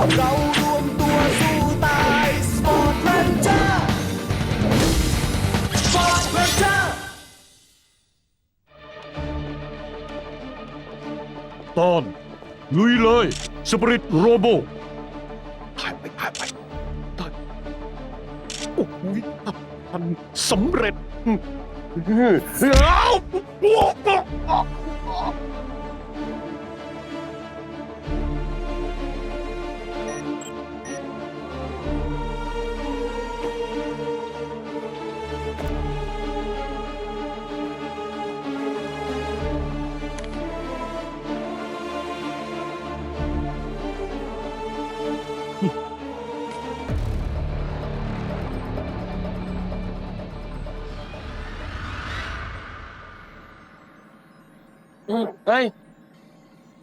เรารวมตัวสู้ตายสปอร์ตแมนเจอร์สปอร์ตแมนเจอร์ตอนลุยเลยสปริตโรโบถ่ายไปถ่ายไปถ่ายโอ้โหทำสำเร็จเอา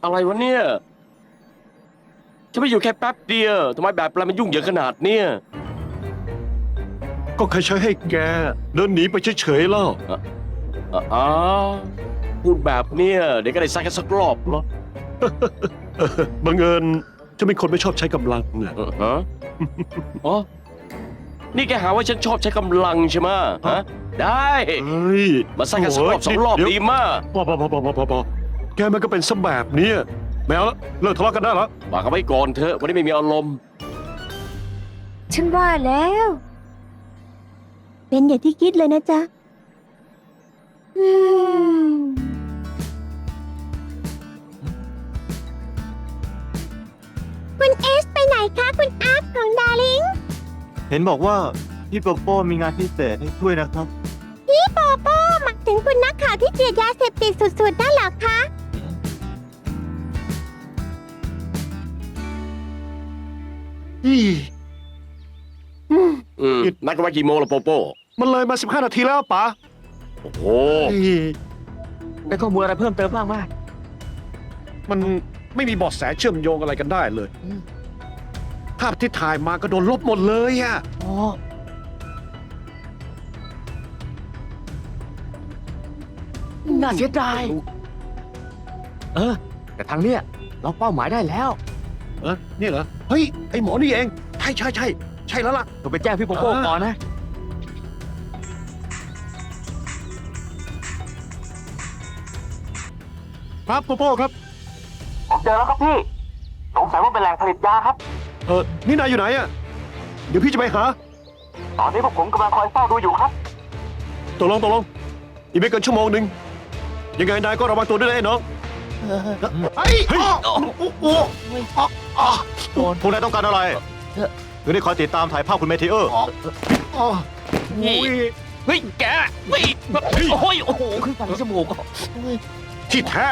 อะไรวะเนี่ยฉันไม่อยู่แค่แป๊บเดียวทำไมแบบอะไรมันยุ่งเหยิงขนาดเนี้ยก็ใครใช้ให้แก เดินหนีไปเฉยๆแล้วอะอ๋อพูดแบบเนี้ยเดี๋ยวก็ได้ซักกันสักรอบเหรอบังเอิญจะเป็นคนไม่ชอบใช้กำลังเนี่ยเออฮะอ๋อนี่แกหาว่าฉันชอบใช้กำลังใช่ไหมฮะได้เฮ้ยมาซักกันสักรอบสองรอบเดี๋ยวดีมากพอพอพอพอพอพอพอ แกมันก็เป็นซะแบบเนี้ยแมวละเลิกทะเลาะกันได้แล้วฝากเขาไว้ก่อนเถอะวันนี้ไม่มีอารมณ์ ฉันว่าแล้ว เป็นอย่างที่คิดเลยนะจ๊ะอืมคุณเอสไปไหนคะคุณอาร์ตของดาริงเห็นบอกว่าพี่โปโป้มีงานพิเศษให้ช่วยนะครับ พี่โปโป้หมายถึงคุณนักข่าวที่เกลียดยาเสพติดสุดๆนั่นเหรอคะ อืมนัดกันไว้กี่โมงละโปโป้มันเลยมา 15 นาทีแล้วป๋าโอ้โหเฮ้ยได้ข้อมูลอะไรเพิ่มเติมบ้างไหมมันไม่มีเบาะแสเชื่อมโยงอะไรกันได้เลยภาพที่ถ่ายมาก็โดนลบหมดเลยอะอ๋อน่าเสียดาย เออ แต่ทางเนี้ยเราเป้าหมายได้แล้ว เออนี่เหรอ เฮ้ย ไอหมอนี่เอง ใช่ใช่ใช่ใช่แล้วล่ะต้องไปแจ้งพี่โปโป้อ่าก่อนนะ ครับโปโป้ครับ ผมเจอแล้วครับพี่สงสัยว่าเป็นแหล่งผลิตยาครับ เออนี่นายอยู่ไหนอะเดี๋ยวพี่จะไปหา ตอนนี้พวกผมกำลังคอยเฝ้าดูอยู่ครับ ตกลงตกลงอีกไม่เกินชั่วโมงหนึ่งยังไงนายก็ระวังตัวด้วยนะไอ้น้อง เฮ้ยเฮ้ยโอ้โห โอ้โหพวกนายต้องการอะไรอยู่นี่คอยติดตามถ่ายภาพคุณเมทีเออร์อ๋อนี่โอ้ยเฮ้ยแกเฮ้ยโอ้ยโอ้โหขึ้นไปจมูกที่แท้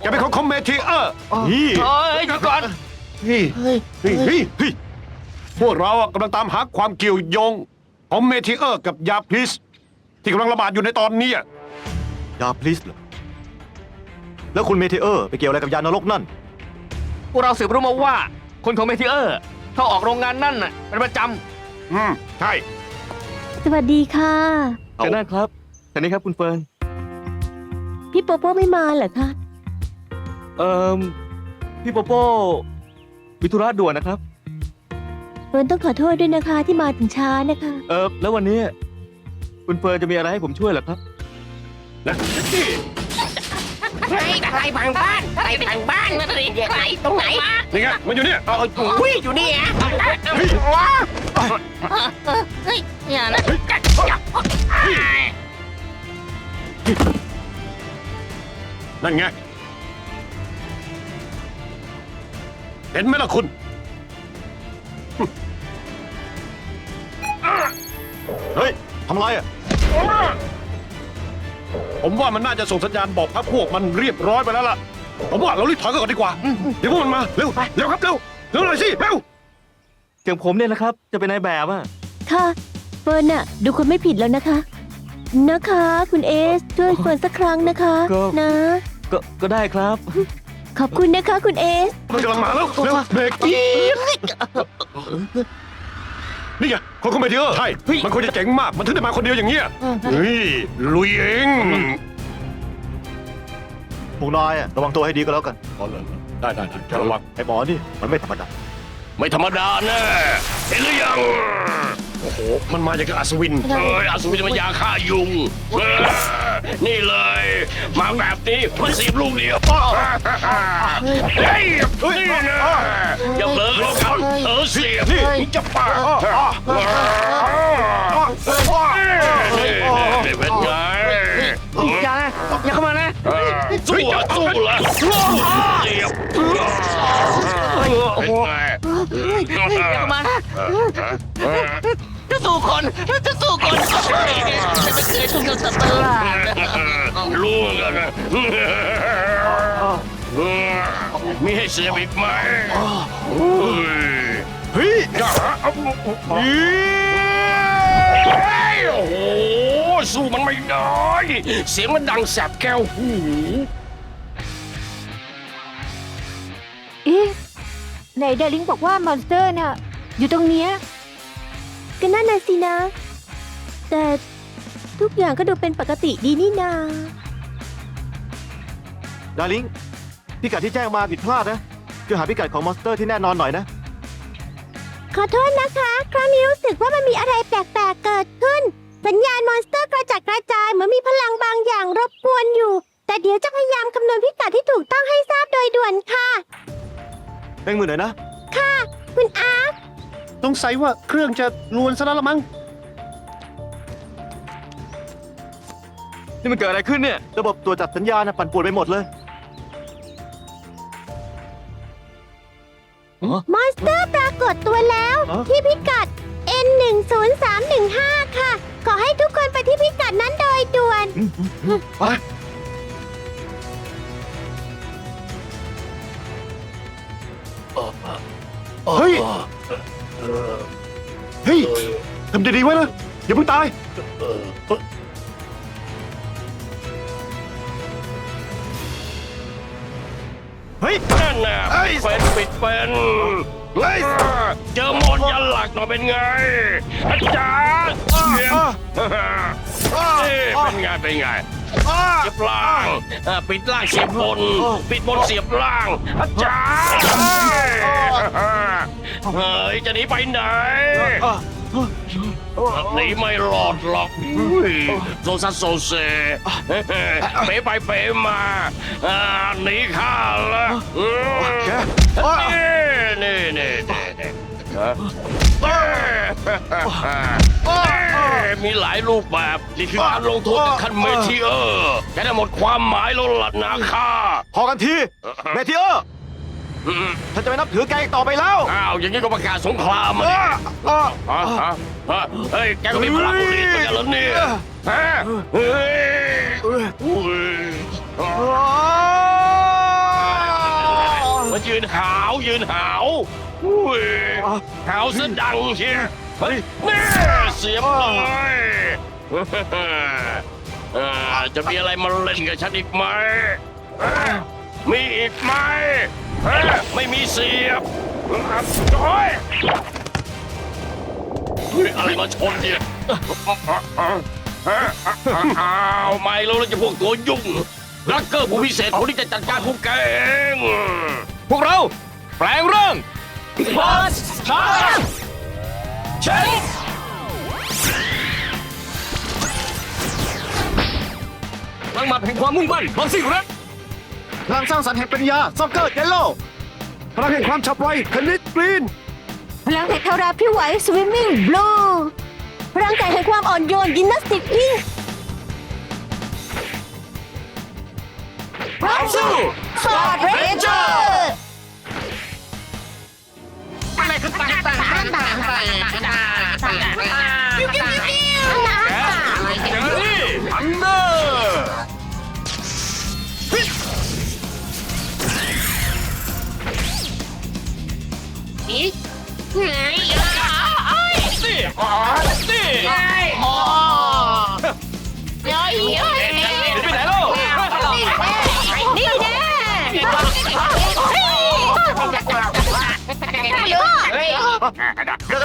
แกเป็นของคอมเมทีเออร์นี่เฮ้ยหยุก่อนนี่เฮ้ยเฮ้ยเฮ้ยพวกเราอะกำลังตามหาความเกี่ยวโยงของเมทีเออร์กับยาพิสที่กำลังระบาดอยู่ในตอนนี้อะยาพลิสเหรอแล้วคุณเมทีเออร์ไปเกี่ยวอะไรกับยานรกนั่น พวกเราสืบรู้มาว่า คนของเมทิเออร์เขาออกโรงงานนั่นน่ะเป็นประจอืม ใช่ สวัสดีค่ะำแต่นั่นครับแต่นี่ครับคุณเฟิร์น พี่โปโป้ไม่มาเหรอคะ เอ่อพี่โปโป้มีธุระด่วนนะครับ เฟิร์นต้องขอโทษด้วยนะคะที่มาถึงช้านะคะ เออแล้ววันนี้ คุณเฟิร์นจะมีอะไรให้ผมช่วยเหรอครับ ใครใครพังบ้านใครพังบ้านนั่นสิใครตรงไหนนี่ไงมันอยู่เนี่ยเอาเอาอุ้ยอยู่นี่ฮะว้าเฮ้ยอย่านะนั่นไงเห็นไหมล่ะคุณเฮ้ยทำอะไรอะ ผมว่ามันน่าจะส่งสัญญาณบอกพักพวกมันเรียบร้อยไปแล้วล่ะ ผมว่าเรารีบถอยกันก่อนดีกว่า เดี๋ยวพวกมันมา เร็วเร็วครับเร็วเร็วหน่อยสิเร็วอย่างผมเนี่ยนะครับ จะเป็นนายแบบอะค่ะเฟิร์นน่ะดูคนไม่ผิดแล้วนะคะ นะคะ คุณเอสช่วยเฟิร์นสักครั้งนะคะ นะ ก็ก็ได้ครับ ขอบคุณนะคะ คุณเอส มันกำลังมาแล้วเร็วเบรกอีด นี่ไงคนคอมเมดี้เออร์ใช่มันควรจะเจ๋งมาก มันถึงได้มาคนเดียวอย่างเงี้ยเฮ้ยลุยเองพวกนายอะระวังตัวให้ดีก็แล้วกันอ๋อเหรอได้ได้ได้จะระวังไอ้หมอนี่มันไม่ธรรมดาไม่ธรรมดาแน่เห็นหรือยัง โอ้โห มันมาจากกับอัศวินเอ้ยอสุวินมันยาฆ่ายุงเออนี่เลย มาแบบนี้มันสีบลูกเดียวเฮ้ยนี่นะอย่าเผลอแล้วกันเออเสียบนี่จะปานี่เป็นไงอย่านะอย่าเข้ามานะสู้อะสู้ละเสียบเป็นไงอย่าเข้ามานะ จะสู้คนจะสู้คนจะไม่เคยสู้กับสัตว์ประหลาดลูกอะมีให้เสียบอีกไหมเฮ้ยโอ้โหสู้มันไม่ได้ เสียงมันดังแสบแก้วหูเอ๊ะไหนเดลิงบอกว่ามอนสเตอร์น่ะอยู่ตรงเนี้ย ก็นั่นน่ะสินะ แต่ทุกอย่างก็ดูเป็นปกติดีนี่นา ดาริงพิกัดที่แจ้งมาผิดพลาดนะช่วยหาพิกัดของมอนสเตอร์ที่แน่นอนหน่อยนะ ขอโทษนะคะ ครั้งนี้รู้สึกว่ามันมีอะไรแปลกๆเกิดขึ้น สัญญาณมอนสเตอร์กระจัดกระจายเหมือนมีพลังบางอย่างรบกวนอยู่ แต่เดี๋ยวจะพยายามคำนวณพิกัดที่ถูกต้องให้ทราบโดยด่วนค่ะเร่งมือหน่อยนะคุณอาร์ต ต้องใส่ว่าเครื่องจะลวนซะแล้วละมั้ง นี่มันเกิดอะไรขึ้นเนี่ย ระบบตรวจจับสัญญาณนะปั่นป่วนไปหมดเลย มอนสเตอร์ปรากฏตัวแล้ว ฮะ ที่พิกัด N 1 0 3 1 5ค่ะ ขอให้ทุกคนไปที่พิกัดนั้นโดยด่วน ไปเฮ้ย เฮ้ยทำดีๆไว้นะอย่าเพิ่งตายเฮ้ย นั่นน่ะปิดเป็นปิดเป็นเฮ้ย เจอมนต์ยันหลักหน่อยเป็นไงอาจารย์เสียง นี่เป็นไงเป็นไงเสียบล่างเอ่อปิดล่างเสียบบน ปิดบนเสียบล่างอาจารย์เฮ้ยจะหนีไปไหนหนีไม่รอดหรอกอุ้ยโซซัสโซเซเป๋ไปเป๋มาอ่าหนีข้าละอืมแกนี่นี่นี่นี่ฮะ เอ้ยมีหลายรูปแบบนี่คือการลงโทษถึงขั้นเมทีเออร์แกได้หมดความหมายแล้วล่ะนาค่าพอกันทีเมทิเออร์ฉันจะไม่นับถือแกอีกต่อไปแล้วอ้าวอย่างนี้ก็ประกาศสงครามมาดิอะฮะฮะฮะเฮ้ยแกก็มีพลังบุรีเหมือนกันเหรอเนี่ยฮะเฮ้ยอุ้ยมายืนหาวยืนหาว อุ้ยหาวซะดังเชียเฮ้ยแน่เสียบเลยเอ่อจะมีอะไรมาเล่นกับฉันอีกไหมมีอีกไหมไม่มีเสียบโอ้ยเฮ้ยอะไรมาชนเนี่ยอ้าวไม่แล้วเราจะพวกตัวยุ่งลักเกอร์ผู้พิเศษคนที่จะจัดการพวกแกเอง พวกเรา แปลงร่าง บอสชาเชนตั้งมาแห่งความมุ่งมั่นบางสิ่งแรกพลังสร้างสรรค์แห่งปัญญาซ็อกเกอร์เยลโล่พลังแห่งความฉับไวคณิตกรีน พลังแห่งคาราพิไหวสวิมมิ่งบลูพลังใจแห่งความอ่อนโยนยิมนาสติกพิงพร้อมสู้สอดเรนเจอร์ เ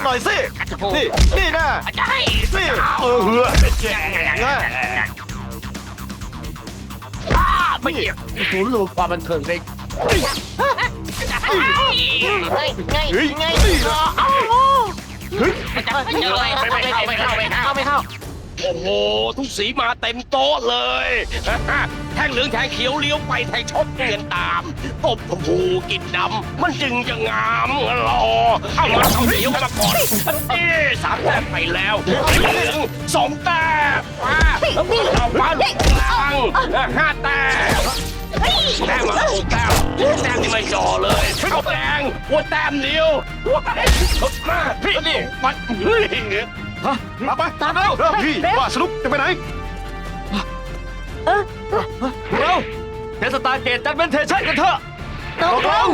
หน่อยสิ นี่ นี่นะนี่เออเหือง่ายไม่เกี่ยวศูนย์รวมความบันเทิงในเฮ้ยไงไงไม่เข้าไม่เข้าไม่เข้าไม่เข้าไม่เข้า โอ้โห ทุกสีมาเต็มโต๊ะเลย แท่งเหลืองแทงเขียวเลี้ยวไปแทงชดเปลี่ยนตามตบชมพูกินดำ มันจึงจะงามรอเอามาเอาเหนียวมาก่อนนี่สามแต้มไปแล้วเหลืองสองแต้มฟ้าเอาฟ้าลูกลางห้าแต้มแต้มมาหกแต้มแต้มนี่ไม่จ่อเลยเอาแดงหัวแต้มเดียวมาพี่นี่มันเฮ้ย ฮะมาไปตามแล้วพี่ว่าสนุกจะไปไหนเราเทสตาร์เกตจัดเป็นเทชั่นกันเถอะตกลง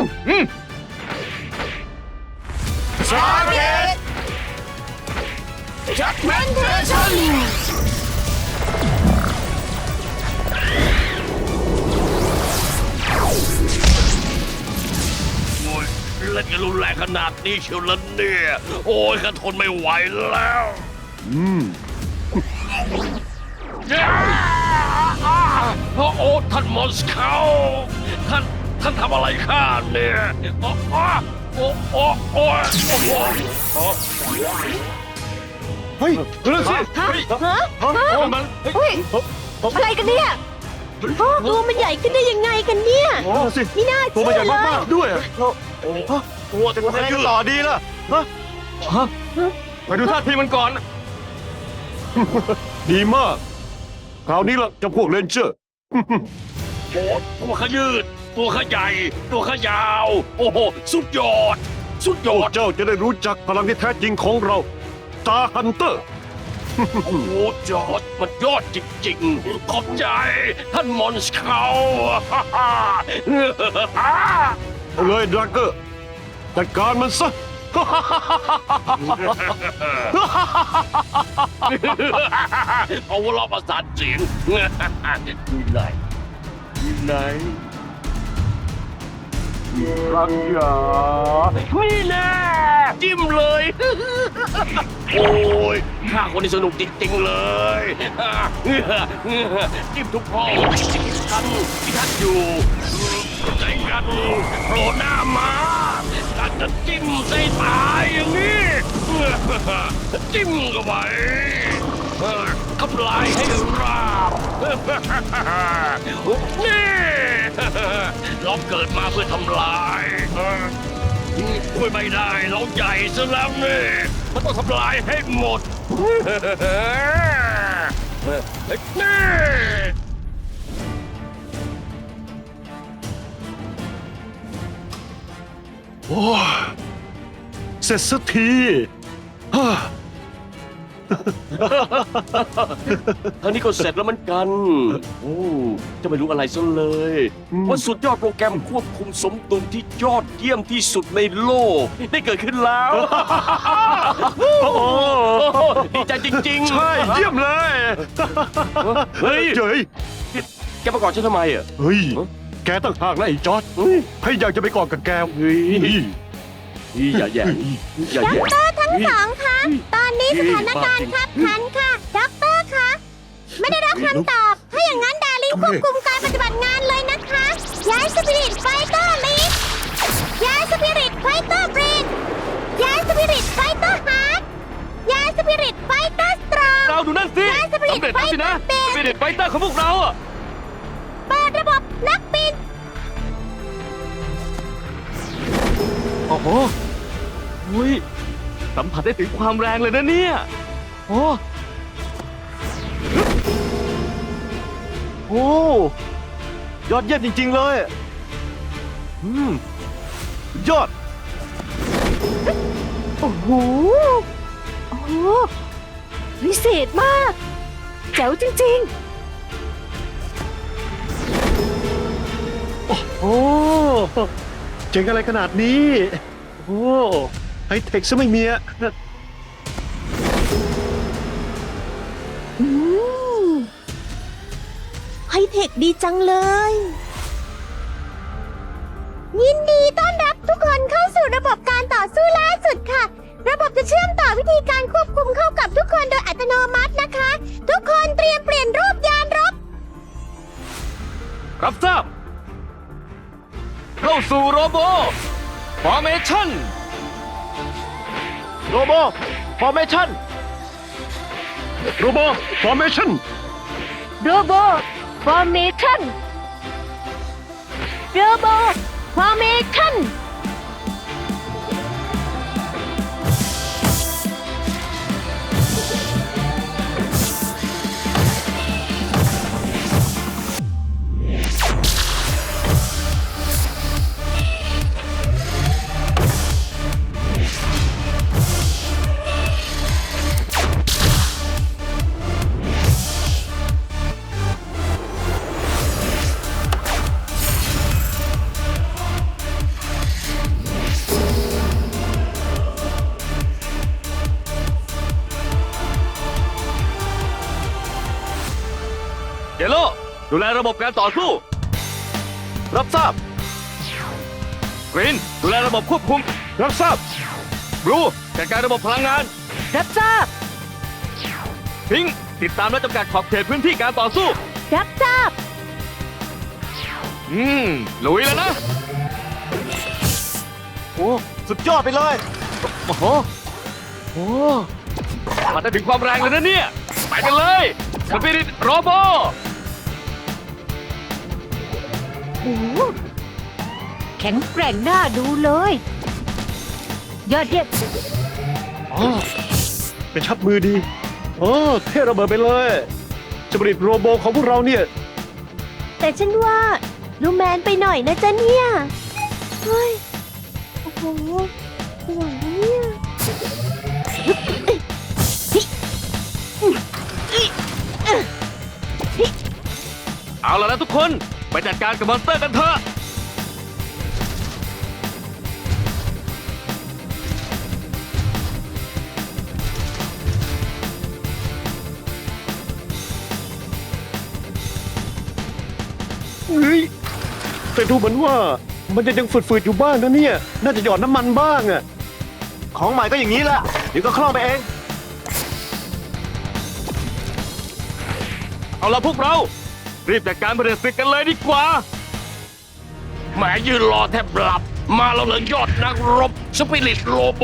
สาเกตจัดแมนเทชั่น เล่นกันรุนแรงขนาดนี้เชียวละเนี่ย โอ้ยข้าทนไม่ไหวแล้ว อืมโอ้โอ้ท่านมอสเคาท่านท่านทำอะไรข้าเนี่ยโอ้โอ้โอ้โอ้โอ้โอ้เฮ้ยเรื่องสิฮะฮะโอ้มันเฮ้ยอะไรกันเนี่ย ตัวมันใหญ่ขึ้นได้ยังไงกันเนี่ย โอ้สิไม่น่าตัวเชื่มันใหญ่อเลยมากๆด้วยอะโอ้แต่ทำว่าไงกันต่อดีล่ะฮะฮะไปดูท่าทีมันก่อน ดีมาก คราวนี้ล่ะเจะพวกเลนเจอร์โอ้ตัวขยืด ตัวขใหญ่ ตัวขยาว โอ้โห สุดยอด สุดยพอวกด เจ้าจะได้รู้จักพลังที่แท้จริงของเรา ตาฮันเตอร์ โอ้โหยอดมันยอดจริงๆ ขอบใจ ท่านมอนสเคาเอาเลยดราเกอร์จัดการมันซะ เอาวเราะประสานเสียงอยู่ไหนอยู่ไหน รักยานี่แน่จิ้มเลย โอ้ยข้าคนนี้สนุกจริงๆเลย จิ้มทุกห้องท่านที่ท่านอยู่ใจกันโผล่หน้ามาการจะจิ้มใส่ตายอย่างนี้ จิ้มเข้าไปทำลายให้ราบนี่ เราเกิดมาเพื่อทำลายช่วยไม่ได้เราใหญ่ซะแล้วนี่มันต้องทำลายให้หมดนี่โอ้เสร็จสักทีฮ่า ทางนี้ก็เสร็จแล้วเหมือนกัน โอ้จะไม่รู้อะไรซะเลยว่าสุดยอดโปรแกรมควบคุมสมดุลที่ยอดเยี่ยมที่สุดในโลก ได้เกิดขึ้นแล้ว โอ้โหดีใจจริงๆใช่เยี่ยมเลย เฮ้ยเฮ้ยแกประกอบฉันทำไมอะ เฮ้ย แกตั้งหากนะไอ้จอร์ดใครอยากจะไปกอดกับแกเฮ้ย นี่นี่อย่าแย่อย่าด็อกแย่เตอร์ทั้งสองคะ ตอนนี้สถานการณ์ขับขันค่ะ ด็อกเตอร์คะ ไม่ได้รับคำตอบ ถ้าอย่างนั้นดาริงควบคุมการปฏิบัติงานเลยนะคะ ย้ายสปิริตไฟเตอร์ลีดย้ายสปิริตไฟเตอร์บรีดย้ายสปิริตไฟเตอร์ฮาร์ดย้ายสปิริตไฟเตอร์สตรอง เราดูนั่นสิย้ายสปิริตสำเร็จไฟแล้วสิเตอนะร์เบสปิริตไฟเตอร์ของพวกเราอะ เปิดระบบนักบิน โอ้โหอุ้ยสัมผัสได้ถึงความแรงเลยนะเนี่ย โอ้ โอ้ ยอดเยี่ยมจริง ๆ เลย อืม ยอด โอ้โห โอ้โหวิเศษมาก แจ๋วจริง โอ้ เจ๋งอะไรขนาดนี้ โอ้ไฮเทคซะไม่มีอะๆอืมไฮเทคดีจังเลย ยินดีต้อนรับทุกคนเข้าสู่ระบบการต่อสู้ล่าสุดค่ะ ระบบจะเชื่อมต่อวิธีการควบคุมเข้ากับทุกคนโดยอัตโนมัตินะคะ ทุกคนเตรียมเปลี่ยนรูปยานรบรับทราบ เข้าสู่โรโบฟอร์เมชั่นโรโบฟอร์เมชั่นโรโบฟอร์เมชั่นโรโบฟอร์เมชั่นโรโบฟอร์เมชั่น ดูแลระบบการต่อสู้ รับทราบกรีนดูแลระบบควบคุม รับทราบบลูจัดการระบบพลังงาน รับทราบพิงค์ติดตามและจำกัดขอบเขตพื้นที่การต่อสู้ รับทราบ อืมลุยแล้วนะ โอ้สุดยอดไปเลย โอ้โหโอ้มันได้ถึงความแรงเลยนะเนี่ย ไปกันเลยสปิริตโรโบ โอ้โหแข็งแกร่งน่าดูเลย ยอดเยี่ยมอ๋อเป็นชับมือดีโอ้เท่ระเบิดไปเลยสปริตโรโบของพวกเราเนี่ย แต่ฉันว่าลูแมนไปหน่อยนะจ๊ะเนี่ย เฮ้ย โอ้โหไปหน่อยนะเนี่ยเอาละนะทุกคน ไปจัดการกับมอนสเตอร์กันเถอะ เฮ้ยแต่ดูเหมือนว่ามันจะยังฝืดๆอยู่บ้างนะเนี่ย น่าจะหยอดน้ำมันบ้างอะของใหม่ก็อย่างนี้แหละเดี๋ยวก็คล่องไปเอง เอาละพวกเรา รีบจัดการเด็จศึกกันเลยดีกว่าแหมยืนรอแทบหลับ มาแล้วเหลยยอดนักรบสปิริตโรโบ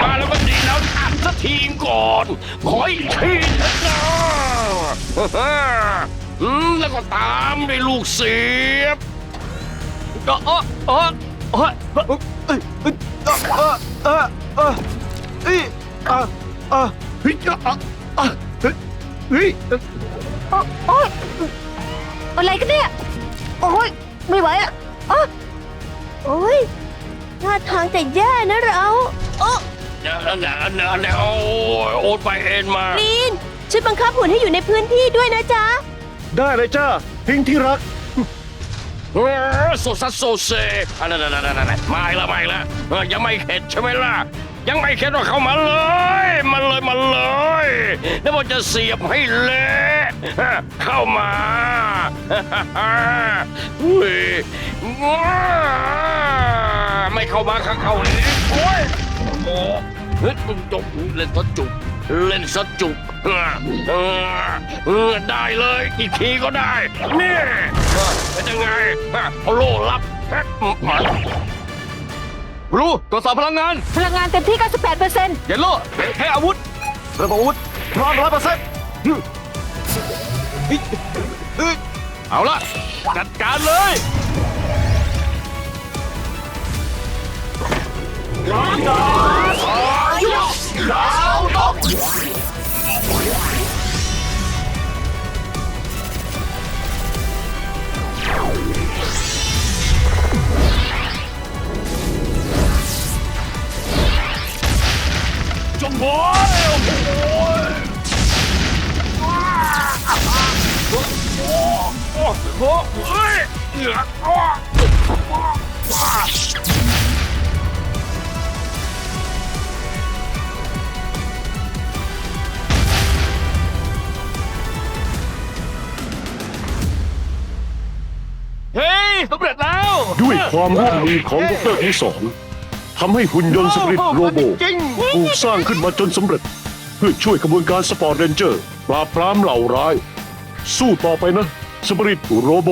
มาแล้วก็ดีแล้วทำสักทีก่อน ขออีกทีนะจ๊ะอืมแล้วก็ตามด้วยลูกเสียบก็เออเออเออเอ้ยเอ้ยเออเออเออเอ้ยเออเออเฮ้ยอะอะอะเฮ้ยเออ อะไรกันเนี่ย โอ้ยไม่ไหวอะอ๊ะโอ้ยท่าทางจะแย่นะเราโอ้เดี๋ยวเดี๋ยวเดี๋ยวเดี๋ยวโอ้ยโอนไปเอ็นมา ลีนช่วยบังคับหุ่นให้อยู่ในพื้นที่ด้วยนะจ๊ะ ได้เลยจ้าพิงที่รัก เออโซซัสโซเซอันนั้นนั่นนั่นนั่นมาอีกแล้วมาอีกแล้วเออยังไม่เข็ดใช่ไหมล่ะ ยังไม่เข็ดว่าเข้ามาเลย มาเลยมาเลยแล้วมันจะเสียบให้เละเข้ามาอุ้ยไม่เข้ามาข้างเข้าเลยโอ้ยโอ้เฮ้ยจุกเล่นซะจุกเล่นซะจุกเออได้เลยอีกทีก็ได้นี่เออเป็นยังไงฮะเอาโลรับ ฮะมารู้ตรวจสอบพลังงาน พลังงานเต็มที่ 98เปอร์เซ็นต์เยลโล่แค่อาวุธระบบอาวุธพร้อมร้อยเปอร์เซ็นต์เอาละจัดการเลย จงโอยโอ้ยโอ้โหเฮ้ยเหนืออ้อเฮ้ยสำเร็จแล้ว ด้วยความร่วมมือของดรทั้งสอง ทำให้หุ่นยนต์สปริตโรโบถูกสร้างขึ้นมาจนสำเร็จ เพื่อช่วยกระบวนการสปอร์ตเรนเจอร์ ปราบปรามเหล่าร้าย สู้ต่อไปนะ สปริตโรโบ